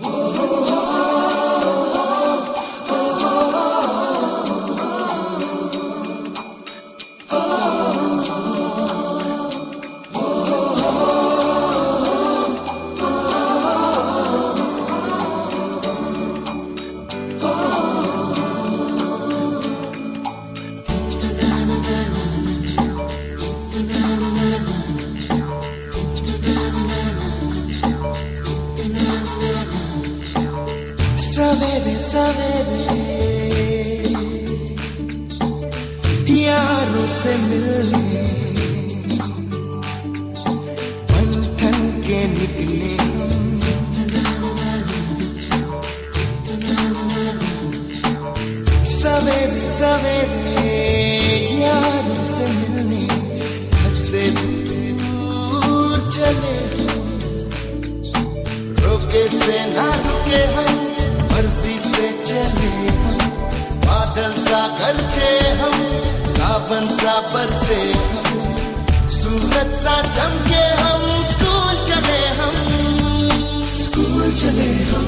Whoa. से मिलने मन ठन के निकले सवेरे सवेरे यारों से मिलने घर से दूर चले रुके से ना रुके हम मर्जी से चले हम बादल सा गरजे हम सावन सा बरसे हम सूरज सा चमके हम स्कूल चले हम स्कूल चले हम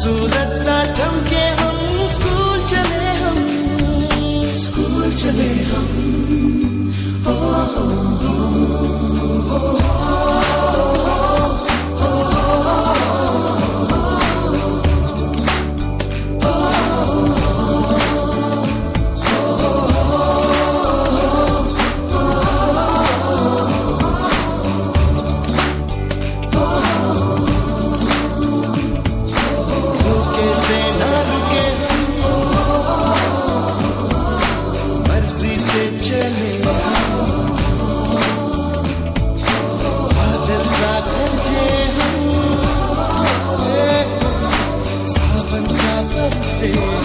सूरज सा चमके हम स्कूल चले हम स्कूल चले हम रुके सा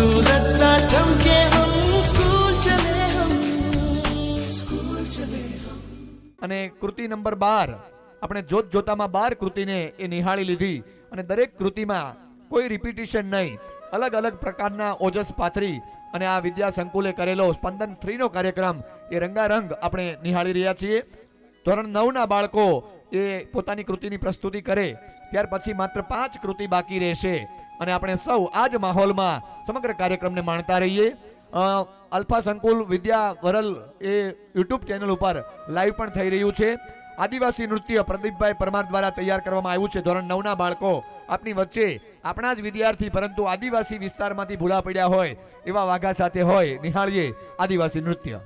सूरज सा चमके हम स्कूल चले हम स्कूल चले हम અને કૃતિ નંબર બાર આપણે જોત જોતામાં બાર કૃતિને એ નિહાળી લીધી અને દરેક કૃતિમાં કોઈ રિપીટિશન નહીં અલગ અલગ પ્રકારના ઓજસ પાથરી અને આ વિદ્યા સંકુલે કરેલો સ્પંદન થ્રીનો કાર્યક્રમ એ રંગારંગ આપણે નિહાળી રહ્યા છીએ ધોરણ નવના બાળકો એ પોતાની કૃતિની પ્રસ્તુતિ કરે ત્યાર પછી માત્ર પાંચ કૃતિ બાકી રહેશે અને આપણે સૌ આ જ માહોલમાં સમગ્ર કાર્યક્રમને માણતા રહીએ. અલ્ફા સંકુલ વિદ્યા વરલ એ યુટ્યુબ ચેનલ ઉપર લાઈવ પણ થઈ રહ્યું છે. આદિવાસી નૃત્ય પ્રદીપભાઈ પરમાર દ્વારા તૈયાર કરવામાં આવ્યું છે. ધોરણ નવના બાળકો આપની વચ્ચે આપણા જ વિદ્યાર્થી પરંતુ આદિવાસી વિસ્તારમાંથી ભૂલા પડ્યા હોય એવા વાઘા સાથે હોય. નિહાળીએ આદિવાસી નૃત્ય.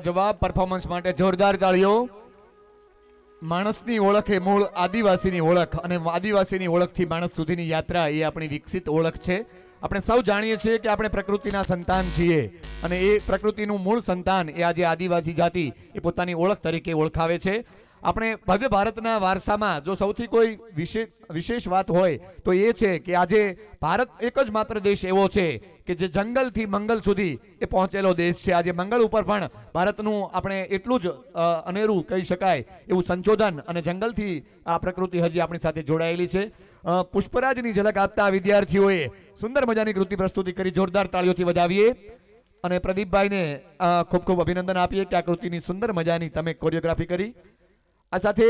લાજવાબ પરફોર્મન્સ માટે જોરદાર તાળીઓ. માણસની ઓળખ એ મૂળ આદિવાસીની ઓળખ અને આદિવાસીની ઓળખથી માણસ સુધીની યાત્રા એ આપણી વિકસિત ઓળખ છે. આપણે સૌ જાણીએ છીએ કે આપણે પ્રકૃતિના સંતાન છીએ અને એ પ્રકૃતિનું મૂળ સંતાન એ આજે આદિવાસી જાતિ એ પોતાની ઓળખ તરીકે ઓળખાવે છે. આપણે ભવ્ય ભારતના વારસામાં જો સૌથી કોઈ વિશેષ વિશેષ વાત હોય, તો એ છે કે આજે ભારત એક જ માત્ર દેશ એવો છે કે જે જંગલથી મંગલ સુધી એ પહોંચેલો દેશ છે. આજે મંગળ ઉપર પણ ભારતનું આપણે એટલું જ અનેરું કહી શકાય એવું સંશોધન અને જંગલથી આ પ્રકૃતિ હજી આપણી સાથે જોડાયેલી છે. પુષ્પરાજની ઝલક આપતા વિદ્યાર્થીઓએ સુંદર મજાની કૃતિ પ્રસ્તુતિ કરી, જોરદાર તાળીઓથી વધાવીએ અને પ્રદીપભાઈને ખૂબ ખૂબ અભિનંદન આપીએ કે આ કૃતિની સુંદર મજાની તમે કોરિયોગ્રાફી કરી. આ સાથે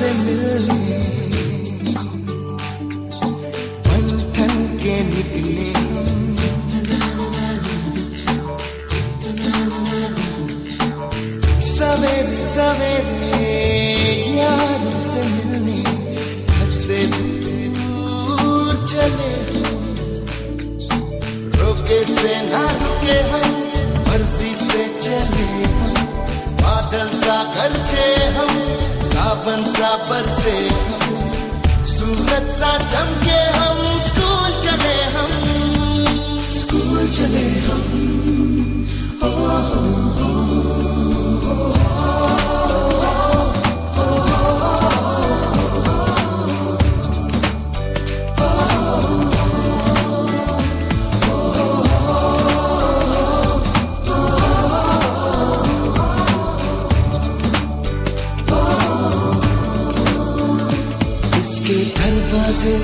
से मिलने मन ठन के निकले सवेरे सवेरे यारों से मिलने, घर से दूर चले। रोके से ना रुके हम, मर्ज़ी से चले बादल सा गरजे हम सावन सा बरसे हम सूरज सा चमके हम स्कूल चले हम स्कूल चले हम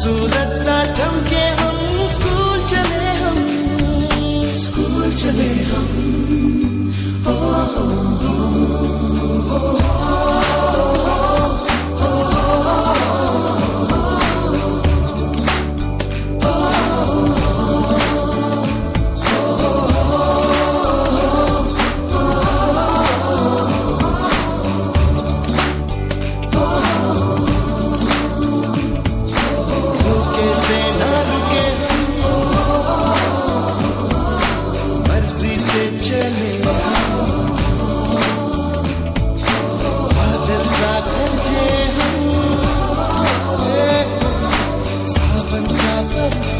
सूरज सा चमके हम स्कूल चले हम स्कूल चले हम रुके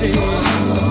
see.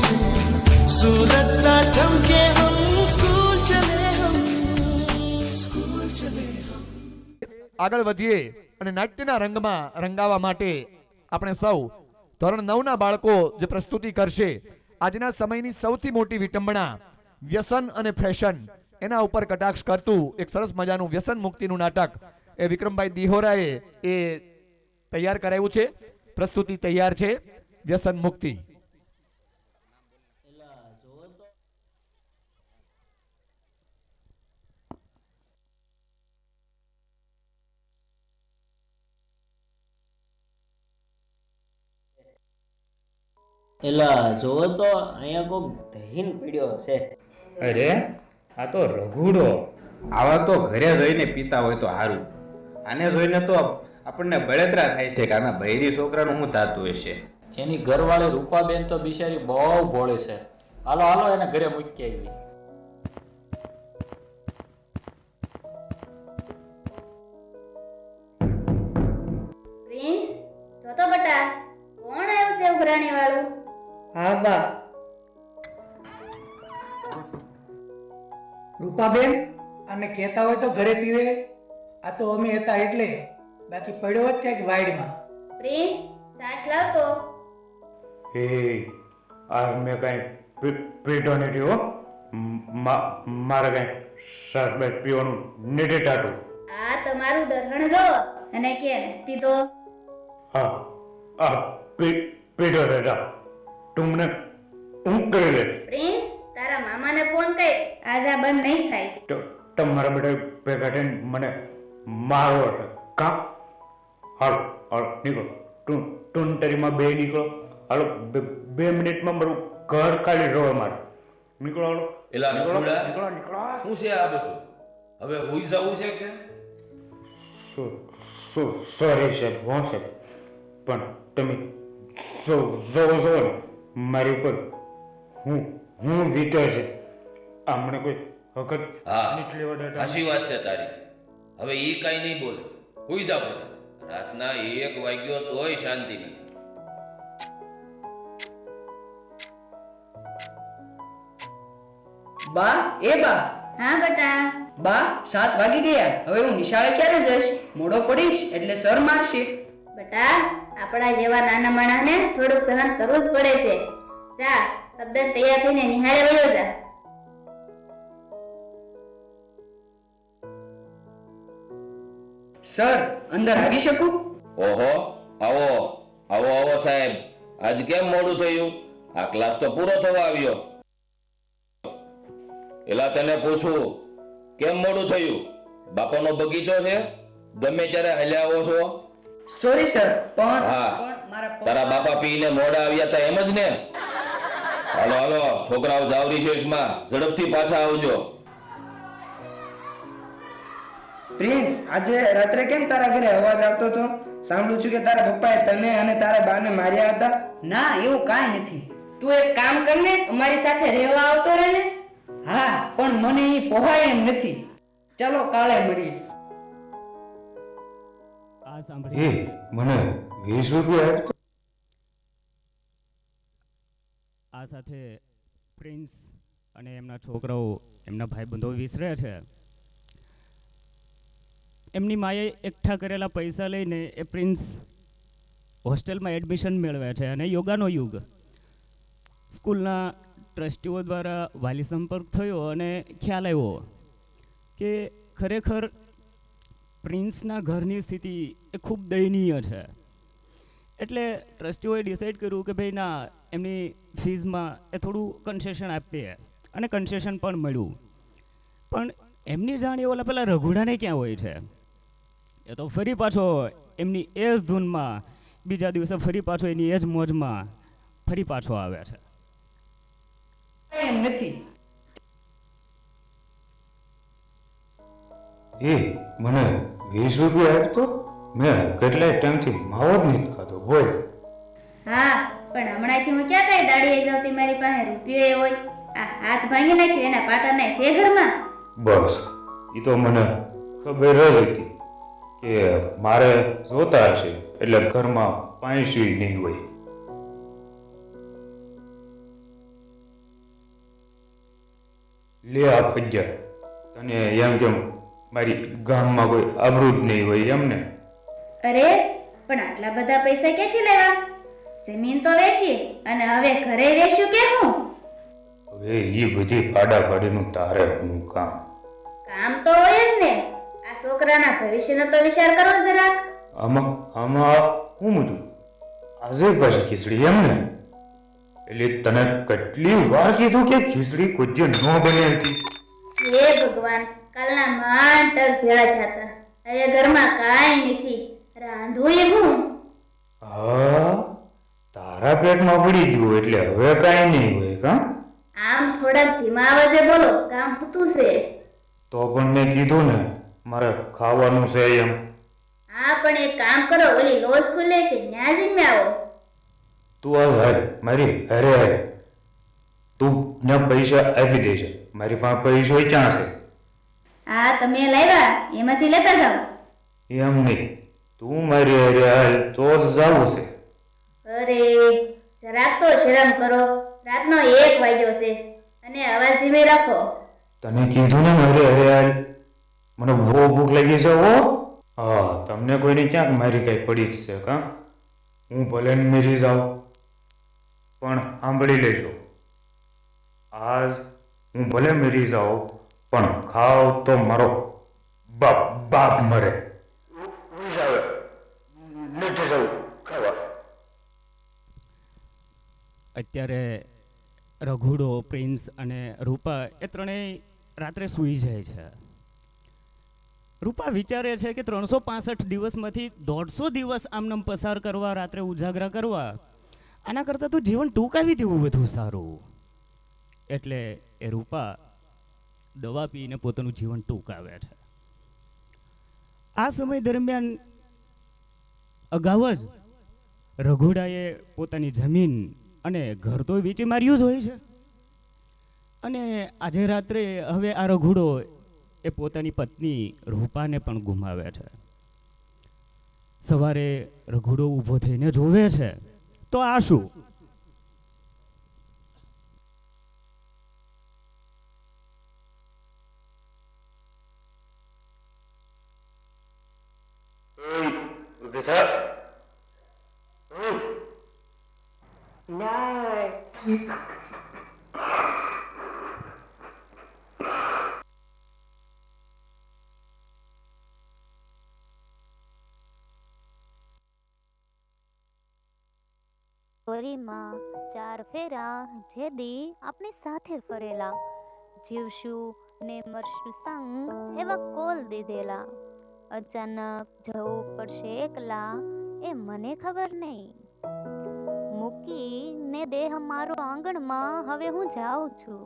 सूरज सा चमके हम स्कूल चले हम स्कूल चले हम આગળ વધીએ અને નાટ્યના રંગમાં રંગાવા માટે આપણે સૌ ધોરણ નવના બાળકો જે પ્રસ્તુતિ કરશે આજના સમયની સૌથી મોટી વિટંબણા વ્યસન અને ફેશન એના ઉપર કટાક્ષ કરતું એક સરસ મજાનું વ્યસન મુક્તિનું નાટક એ વિક્રમભાઈ દિહોરાએ એ તૈયાર કરાયું છે પ્રસ્તુતિ તૈયાર છે વ્યસન મુક્તિ એલા જોવો તો અહીંયા કોક ઢહીન પડ્યો હશે. અરે આ તો રઘુડો. આવા તો ઘરે જઈને પીતા હોય તો સારું આને જોઈને તો આપણને બળતરા થાય છે કે આના બૈરી છોકરાનું શું થતું હશે. એની ઘરવાળી રૂપાબેન તો બિચારી બહુ ભોળે છે. હાલો હાલો એને ઘરે મૂકી આવી પ્રિન્સ જોતો બટા કોણ આવ્યું છે ઉઘરાણી વાળું હા બા. રૂપાબેન અને કહેતા હોય તો ઘરે પીવે. આ તો અમે હતા એટલે. બાકી પડ્યો જ ક્યાંક વાઈડમાં પ્રિન્સ સાસ લાવતો. હે આ મેં કાંઈ પીડો નથી હો. મારે કાંઈ સરસ બાઈ પીવાનું નથી ટાટું. આ તમારું દર્શન જો. અને કે પીધો. હા આ પીધો દાદા તું મને હું કરી લે પ્રિન્સ તારા મામાને ફોન કર. આજ આ બંધ નહીં થાય. તો તમારા બધા ભેગા થઈને મને મારો છે. કા? હાલો હાલો નીકળો. ટૂન ટૂંટરીમાં બે નીકળો. હાલો બે મિનિટમાં મારું ઘર કાઢી રહ્યો મારે નીકળો હાલો. એલા નીકળો નીકળો. નીકળો શું છે આ બધું? હવે હોઈ જવું છે કે? સોરી સાહેબ હું સાહેબ. પણ તમે જો જો ને. મારી ઉપર હું હું વીતો છે. આ કોઈ વખત હા. લેવા દેતા વાત છે તારી. હવે એ કાંઈ નહીં બોલે. હોઈ જાવ બધા રાતના એક વાગ્યો તોય શાંતિ નથી. બા એ બા. હા બેટા. બા સાત વાગી ગયા. હવે હું નિશાળે ક્યારે જઈશ? મોડો પડીશ એટલે સર મારશે. બટા આપણા જેવા નાના માણાને થોડુંક સહન કરવું જ પડે છે. જા તદ્દન તૈયાર થઈને નિહાળે વયો જા. સર અંદર આવી શકું? ઓહો આવો આવો આવો સાહેબ. આજ કેમ મોડું થયું? આ ક્લાસ તો પૂરો થવા આવ્યો. એલા તને પૂછું કેમ મોડું થયું? બાપાનો બગીચો છે? ગમે ત્યારે હલ્યા આવો છો? સોરી સર પણ હા. મારા તારા બાપા પીને મોડા આવ્યા હતા એમ જ ને? હાલો હાલો. છોકરાઓ જાવ રિસેસમાં ઝડપથી પાછા આવજો. પ્રિન્સ આજે રાત્રે કેમ તારા ઘરે અવાજ આવતો હતો? સાંભળું છું કે તારા પપ્પાએ તને અને તારા બાને માર્યા હતા? ના એવું કાંઈ નથી. તું એક કામ કરને અમારી સાથે રહેવા આવતો રહે ને. હા પણ મને એ પોહાય એમ નથી. ચાલો કાલે મળીએ. એ મને વીસ રૂપિયા આ સાથે પ્રિન્સ અને એમના છોકરાઓ એમના ભાઈબંધો વિસરે છે. એમની માએ એકઠા કરેલા પૈસા લઈને એ પ્રિન્સ હોસ્ટેલમાં એડમિશન મેળવે છે અને યોગાનો યુગ. સ્કૂલના ટ્રસ્ટીઓ દ્વારા વાલી સંપર્ક થયો અને ખ્યાલ આવ્યો કે ખરેખર પ્રિન્સના ઘરની સ્થિતિ એ ખૂબ દયનીય છે. એટલે ટ્રસ્ટીઓએ ડિસાઈડ કર્યું કે ભાઈ ના, એમની ફીઝમાં એ થોડું કન્સેશન આપીએ. અને કન્સેશન પણ મળ્યું. પણ એમની જાણ એ ઓલા પેલા રઘુડાને ક્યાં હોય છે? એ તો ફરી પાછો એમની એ જ ધૂનમાં, બીજા દિવસે ફરી પાછો એની એ જ મોજમાં ફરી પાછો આવે છે. એમ નથી. એ મને વીસ રૂપિયા આપતો? મેં કેટલાય ટાઈમથી માવો જ નથી ખાતો બોલ હા પણ હમણાંથી હું ક્યાં કઈ દાડીએ જાઉં તી મારી પાસે રૂપિયો એ હોય? આ હાથ ભાંગી નાખ્યો એના પાટાને છે ઘરમાં? બસ એ તો મને ખબર જ હતી કે મારે જોતા હશે એટલે ઘરમાં પાંચવી નહીં હોય. લે આ ફજ્જા તને એમ કેમ મારી ગામમાં કોઈ આબરૂ નહીં હોય એમને. અરે પણ આટલા બધા પૈસા ક્યાંથી લેવા? જમીન તો વેચી અને હવે ઘરે વેચ્યું કે હું? હવે એ બધી ફાડાફાડીનું તારે હું કામ? કામ તો હોય જ ને. આ છોકરાના ભવિષ્યનો તો વિચાર કરો જરાક. આમાં આમાં હું મૂતું આજે પાછી ખીચડી એમ ને એટલે તને કેટલી વાર કીધું કે ખીચડી કોઈ ન બની હતી? હે ભગવાન કાલના માંડ ભેળા થતા હવે ઘરમાં કાંઈ નથી. રાંધું એ હું? હા તારા પેટમાં પડી ગયું એટલે હવે કાંઈ નહીં હોય કા? આમ થોડાક ધીમા અવાજે બોલો કામ થતું છે. તો પણ મેં કીધું ને મારે ખાવાનું છે એમ. હા પણ એક કામ કરો ઓલી લોજ ખુલે છે ત્યાં જઈને આવો. તું આ હર મારી અરે અરે તું ને પૈસા આપી દેજે. મારી પાસે પૈસો ક્યાં છે? હા તમે લાવ્યા એમાંથી લેતા જાઓ. એમ નહીં. તું મારી હાલ તો જ જાવું છે. અરે જરાક તો શરમ કરો. રાતનો એક વાગ્યો છે. અને અવાજ ધીમે રાખો. તને કીધું ને મારી અરે હાલ. મને બહુ ભૂખ લાગી છે હો. હા તમને કોઈની ક્યાંક મારી કઈ પડી જ છે કા? હું ભલે મેરી જાઉં પણ સાંભળી લેજો. આજ હું ભલે મેરી જાઉં પણ ખાવ તો મારો બાપ બાપ મરે. અત્યારે રઘુડો, પ્રિન્સ અને રૂપા એ ત્રણેય રાત્રે સૂઈ જાય છે. રૂપા વિચારે છે કે ત્રણસો પાસઠ દિવસમાંથી દોઢસો દિવસ આમનામ પસાર કરવા, રાત્રે ઉજાગરા કરવા, આના કરતાં તો જીવન ટૂંકાવી દેવું વધુ સારું. એટલે એ રૂપા દવા પીને પોતાનું જીવન ટૂંકાવે છે. આ સમય દરમિયાન અગાઉ જ રઘુડાએ પોતાની જમીન અને ઘર તો વેચી માર્યું જ હોય છે. અને આજે રાત્રે હવે આ રઘુડો એ પોતાની પત્ની રૂપાને પણ ગુમાવે છે. સવારે રઘુડો ઊભો થઈને જોવે છે. તો આ શું? ફરીમાં ચાર ફેરા જે દી આપણી સાથે ફરેલા. જીવશું ને મરશું સંગ એવા કોલ દીધેલા. અચાનક જવું પડશે એકલા એ મને ખબર નહીં. મૂકી ને દેહ મારો આંગણમાં હવે હું જાઉં છું.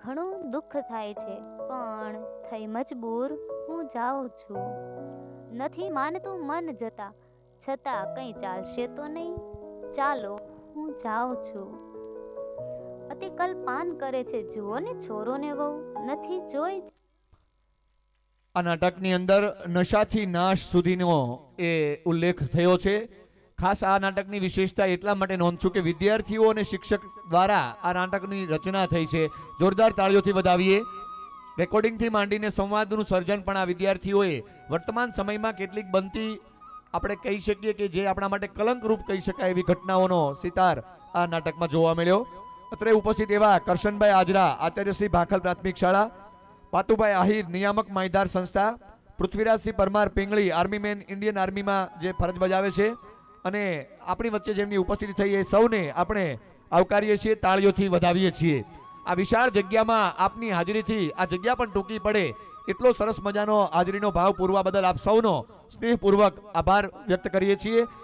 ઘણું દુઃખ થાય છે, પણ થઈ મજબૂર હું જાઉં છું. નથી માનતું મન જતા, છતાં કંઈ ચાલશે તો નહીં. ચાલો, હું જાઉં છું. અતિકલ પાન કરે છે, જુઓ ને છોરો ને વહુ, નથી જોઈ આ નાટકની અંદર નશાથી નાશ સુધીનો એ ઉલ્લેખ થયો છે. ખાસ આ નાટકની વિશેષતા એટલા માટે નોંધશું કે વિદ્યાર્થીઓ અને શિક્ષક દ્વારા આ નાટકની રચના થઈ છે. જોરદાર તાળીઓથી વધાવીએ. રેકોર્ડિંગથી માંડીને સંવાદનું સર્જન પણ આ વિદ્યાર્થીઓએ. વર્તમાન સમયમાં કેટલીક બનતી આપણે કહી શકીએ કે જે આપણા માટે કલંકરૂપ કહી શકાય એવી ઘટનાઓનો સિતાર આ નાટકમાં જોવા મળ્યો. અત્રે ઉપસ્થિત એવા કરશનભાઈ આજરા, આચાર્ય શ્રી ભાખલ પ્રાથમિક શાળા, પાતુભાઈ આહિર, નિયામક માહિદાર સંસ્થા Prithvirajsinh Parmar Pingli, army man, Indian આર્મીમાં જે ફરજ બજાવે છે. અને આપણી વચ્ચે જેમની ઉપસ્થિતિ થઈ એ સૌને આપણે આવકારીએ છીએ, તાળીઓથી વધાવીએ છીએ. આ વિશાળ જગ્યામાં આપની હાજરીથી આ જગ્યા પણ ટૂંકી પડે એટલો સરસ મજાનો હાજરીનો ભાવ પૂરવા બદલ આપ સૌનો સ્નેહપૂર્વક આભાર વ્યક્ત કરીએ છીએ.